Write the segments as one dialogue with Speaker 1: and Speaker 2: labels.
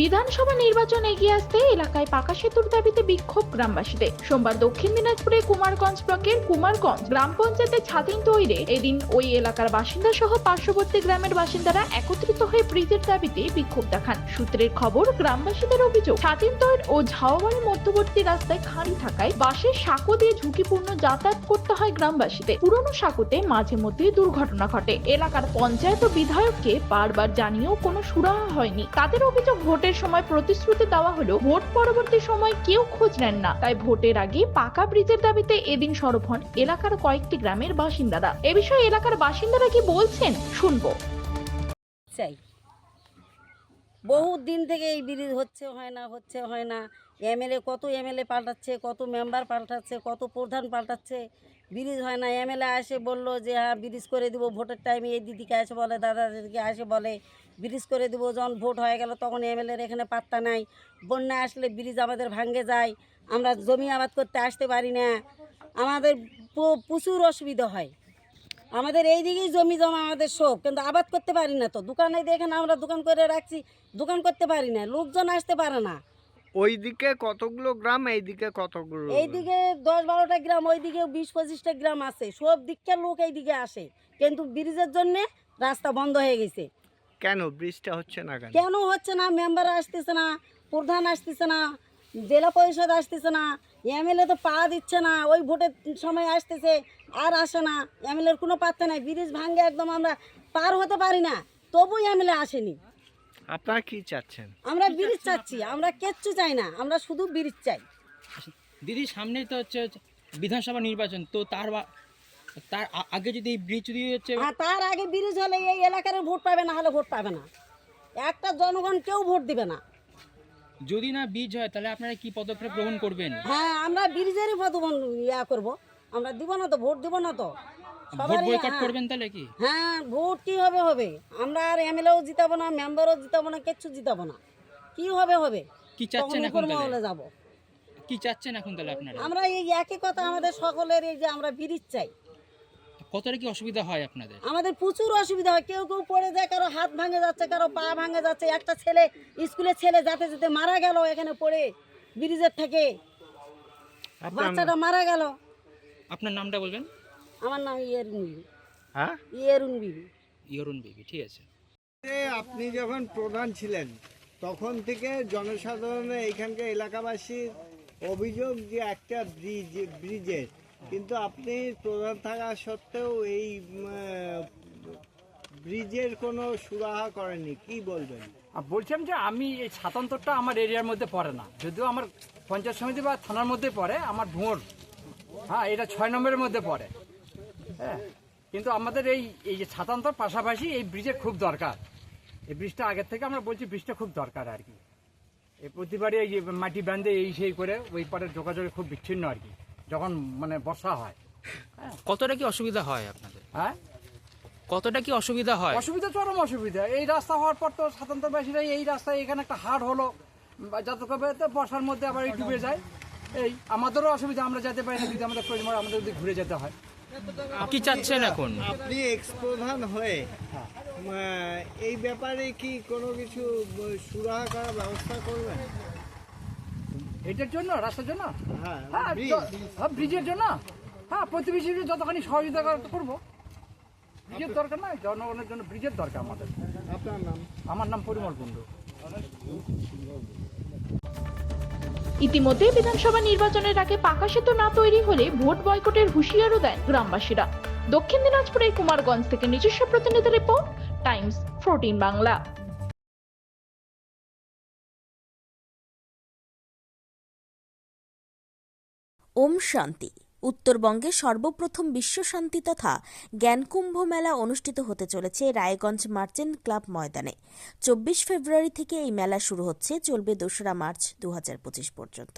Speaker 1: বিধানসভা নির্বাচন এগিয়ে আসতে এলাকায় পাকা সেতুর দাবিতে বিক্ষোভ গ্রামবাসীদের। সোমবার দক্ষিণ দিনাজপুরে কুমারগঞ্জ ব্লকের কুমারগঞ্জ গ্রাম পঞ্চায়েতের ছাতিন তৈরে। এদিন ওই এলাকার বাসিন্দা সহ পার্শ্ববর্তী গ্রামের বাসিন্দারা একত্রিত হয়ে ব্রিজের দাবিতে বিক্ষোভ দেখান। সূত্রের খবর, গ্রামবাসীদের অভিযোগ, ছাতিন তৈর ও ঝাওয়াবাড়ির মধ্যবর্তী রাস্তায় খাঁড়ি থাকায় বাসের সাঁকো দিয়ে ঝুঁকিপূর্ণ যাতায়াত করতে হয় গ্রামবাসীদের। পুরনো সাঁকোতে মাঝে মধ্যে দুর্ঘটনা ঘটে। এলাকার পঞ্চায়েত ও বিধায়ককে বারবার জানিয়েও কোনো সুরাহা হয়নি। তাদের অভিযোগ ভোটের সময় প্রতিশ্রুতি দেওয়া হলো ভোট পরবর্তী সময় কেউ খোঁজ নেন না। তাই ভোটের আগে পাকা ব্রিজের দাবিতে এদিন সরব হন এলাকার কয়েকটি গ্রামের বাসিন্দারা। এ বিষয়ে এলাকার বাসিন্দারা কি বলছেন শুনব।
Speaker 2: চাই। বহু দিন থেকে এই ব্রিজ হচ্ছে, হয় না, হচ্ছে, হয় না। এমএলএ কত এমএলএ পাল্টাচ্ছে, কত মেম্বার পাল্টাচ্ছে, কত প্রধান পাল্টাচ্ছে ব্রিজ হয় না এমএলএ আসে, বলল যে হ্যাঁ ব্রিজ করে দিব, ভোটের টাইমে এই দিদিকে আসে বলে দাদা দিদিকে আসে বলে, ব্রিজ করে দিব, যখন ভোট হয়ে গেল, তখন এমএলএর এখানে পাত্তা নাই। বন্যা আসলে ব্রিজ আমাদের ভাঙ্গে যায়, আমরা জমি আবাদ করতে আসতে পারি না। আমাদের প্রচুর অসুবিধা হয়। আমাদের এই দিকেই জমি জমা, আমাদের সব, কিন্তু আবাদ করতে পারি না তো। দোকানে দেখেন, আমরা দোকান করে রাখছি, দোকান করতে পারি না, লোকজন আসতে পারে না।
Speaker 3: ওইদিকে কতগুলো গ্রাম এইদিকে কতগুলো?
Speaker 2: এইদিকে দশ বারোটা গ্রাম ওইদিকে বিশ পঁচিশটা গ্রাম আছে। সব দিককার লোক এইদিকে আসে। কিন্তু ব্রিজের জন্য রাস্তা বন্ধ হয়ে গেছে।
Speaker 3: কেন? ব্রিজটা হচ্ছে না কেন?
Speaker 2: কেন হচ্ছে না? মেম্বার আসতেছে না প্রধান আসতেছে না জেলা পরিষদ আসতেছে না এমএলএ তো পা দিচ্ছে না ওই ভোটের সময় আসতেছে আর আসে না। এমএলএর কোনো পাত্তা নাই। ব্রিজ ভাঙ্গে একদম আমরা পার হতে পারি না। তবু এমএলএ আসেনি।
Speaker 3: আপনারা কি চাচ্ছেন?
Speaker 2: আমরা ব্রিজ চাচ্ছি আমরা কিচ্ছু চাই না আমরা শুধু ব্রিজ চাই।
Speaker 4: দিদি সামনেই তো হচ্ছে বিধানসভা নির্বাচন তো তার তার আগে যদি এই ব্রিজ যদি হচ্ছে
Speaker 2: হ্যাঁ তার আগে ব্রিজ হলে এই এলাকার ভোট পাবে না হলে ভোট পাবে না। একটা জনগণ কেউ ভোট দিবে না।
Speaker 4: যদি না ব্রিজ হয় তাহলে আপনারা কি পদক্ষেপ গ্রহণ করবেন?
Speaker 2: হ্যাঁ আমরা ব্রিজেরই প্রতিবন্ধ ইয়া করব। আমরা দিব না তো ভোট দিব না তো।
Speaker 4: ভোট বয়কট
Speaker 2: হ্যাঁ।
Speaker 4: করবেন তাহলে কি?
Speaker 2: হ্যাঁ ভোট কি হবে হবে। আমরা আর এমএলএও জিতাবো না মেম্বারও জিতাবো না কিচ্ছু জিতাবো না। কি হবে হবে?
Speaker 4: কি চাচ্ছেন এখন তাহলে?
Speaker 2: যাব।
Speaker 4: কি চাচ্ছেন এখন তাহলে আপনারা?
Speaker 2: আমরা এই একই কথা আমাদের সকলের এই যে আমরা ব্রিজ চাই।
Speaker 4: কতটা কি অসুবিধা হয় আপনাদের?
Speaker 2: আমাদের প্রচুর অসুবিধা হয়। কেউ কেউ পড়ে যায় কারও হাত ভাঙে যাচ্ছে কারও পা ভাঙে যাচ্ছে। একটা ছেলে স্কুলের ছেলে যেতে যেতে মারা গেল এখানে পড়ে ব্রিজের থেকে। বাচ্চাটা মারা গেল।
Speaker 4: আপনার নামটা বলবেন?
Speaker 2: আমার নাম ইয়েরুন বিবি।
Speaker 3: হ্যাঁ?
Speaker 2: ইয়েরুন বিবি।
Speaker 4: ইয়রুন বিবি ঠিক আছে।
Speaker 3: আপনি যখন প্রধান ছিলেন তখন থেকে জনসাধারণের এইখানকার এলাকাবাসীর অভিযোগ যে একটা ব্রিজ ব্রিজের কিন্তু আপনি প্রধান থাকা সত্ত্বেও এই ব্রিজের কোনো সুরাহা করেননি কি বলবেন?
Speaker 5: আর বলছিলাম যে আমি এই স্বাতন্ত্রটা আমার এরিয়ার মধ্যে পড়ে না। যদিও আমার পঞ্চায়েত সমিতি বা থানার মধ্যে পড়ে আমার ভোঁড় হ্যাঁ এটা ছয় নম্বরের মধ্যে পড়ে। হ্যাঁ কিন্তু আমাদের এই এই যে স্বাতন্ত্র পাশাপাশি এই ব্রিজের খুব দরকার। এই ব্রিজটা আগের থেকে আমরা বলছি ব্রিজটা খুব দরকার আর কি। এই প্রতিবারই এই মাটি বাঁধে এই সেই করে ওই পারের যোগাযোগ খুব বিচ্ছিন্ন আর কি যখন মানে বর্ষা হয়।
Speaker 4: কতটা কি অসুবিধা হয় আপনাদের?
Speaker 5: হ্যাঁ?
Speaker 4: কতটা কি অসুবিধা হয়?
Speaker 5: অসুবিধা চরম অসুবিধা। এই রাস্তা হওয়ার পর তো স্বাতন্ত্রবাসীরা এই রাস্তায় এখানে একটা হাট হলো যাতে বর্ষার মধ্যে আবার ডুবে যায়। এই আমাদেরও অসুবিধা আমরা যেতে পারি না যদি আমাদের প্রয়োজন হয়, আমাদের যদি ঘুরে যেতে হয়।
Speaker 4: কি চাচ্ছেন এখন?
Speaker 3: আপনি এক্স প্রধান হয়ে এই ব্যাপারে কি কোনো কিছু সুরাহা করার ব্যবস্থা করবেন?
Speaker 5: এটার জন্য রাস্তার জন্য?
Speaker 3: হ্যাঁ
Speaker 5: হ্যাঁ
Speaker 3: ব্রিজ।
Speaker 5: য- হ্যাঁ, ব্রিজের জন্য। হ্যাঁ প্রতিবেশীদের যতখানি সহযোগিতা করা করব। ব্রিজের দরকার না জনগণের জন্য ব্রিজের দরকার আমাদের।
Speaker 3: আপনার নাম?
Speaker 5: আমার নাম পরিমল কুণ্ডু
Speaker 1: ইতিমধ্যে বিধানসভা নির্বাচনের আগে পাকা সেতু না তৈরি হলে ভোট বয়কটের হুঁশিয়ারও দেন গ্রামবাসীরা। দক্ষিণ দিনাজপুরের কুমারগঞ্জ থেকে নিজস্ব প্রতিনিধি রিপোর্ট, টাইমস ফোরটিন বাংলা।
Speaker 6: ওম শান্তি। উত্তরবঙ্গে সর্বপ্রথম বিশ্বশান্তি তথা জ্ঞানকুম্ভ মেলা অনুষ্ঠিত হতে চলেছে রায়গঞ্জ মার্চেন্ট ক্লাব ময়দানে। চব্বিশ ফেব্রুয়ারি থেকে এই মেলা শুরু হচ্ছে, চলবে দোসরা মার্চ দু হাজার পঁচিশ পর্যন্ত।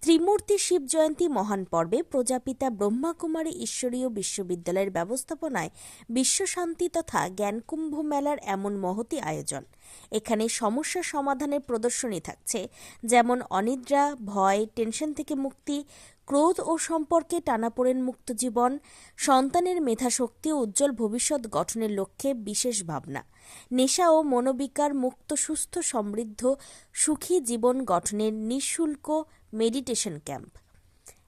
Speaker 6: ত্রিমূর্তি শিব জয়ন্তী মহান পর্বে প্রজাপিতা ব্রহ্মাকুমারী ঈশ্বরীয় বিশ্ববিদ্যালয়ের ব্যবস্থাপনায় বিশ্বশান্তি তথা জ্ঞানকুম্ভ মেলার এমন মহতি আয়োজন। এখানে সমস্যা সমাধানের প্রদর্শনী থাকছে, যেমন অনিদ্রা, ভয়, টেনশন থেকে মুক্তি, ক্রোধ ও সম্পর্কে টানাপোড়েন মুক্ত জীবন সন্তানের মেধাশক্তি ও উজ্জ্বল ভবিষ্যৎ গঠনের লক্ষ্যে বিশেষ ভাবনা। নেশা ও মনোবিকার মুক্ত, সুস্থ, সমৃদ্ধ, সুখী জীবন গঠনের নিঃশুল্ক মেডিটেশন ক্যাম্প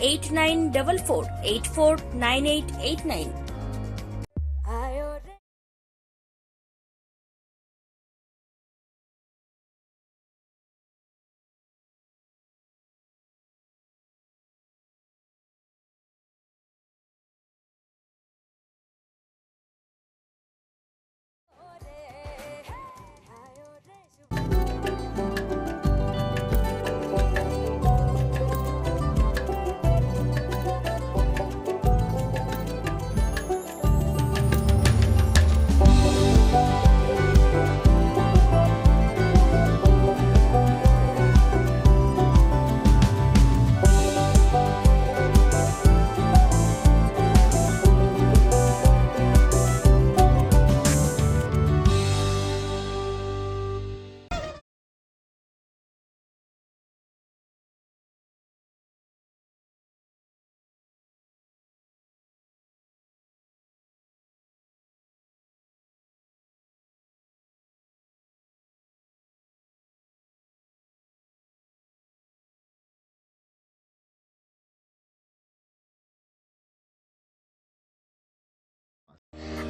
Speaker 6: 8944 849889.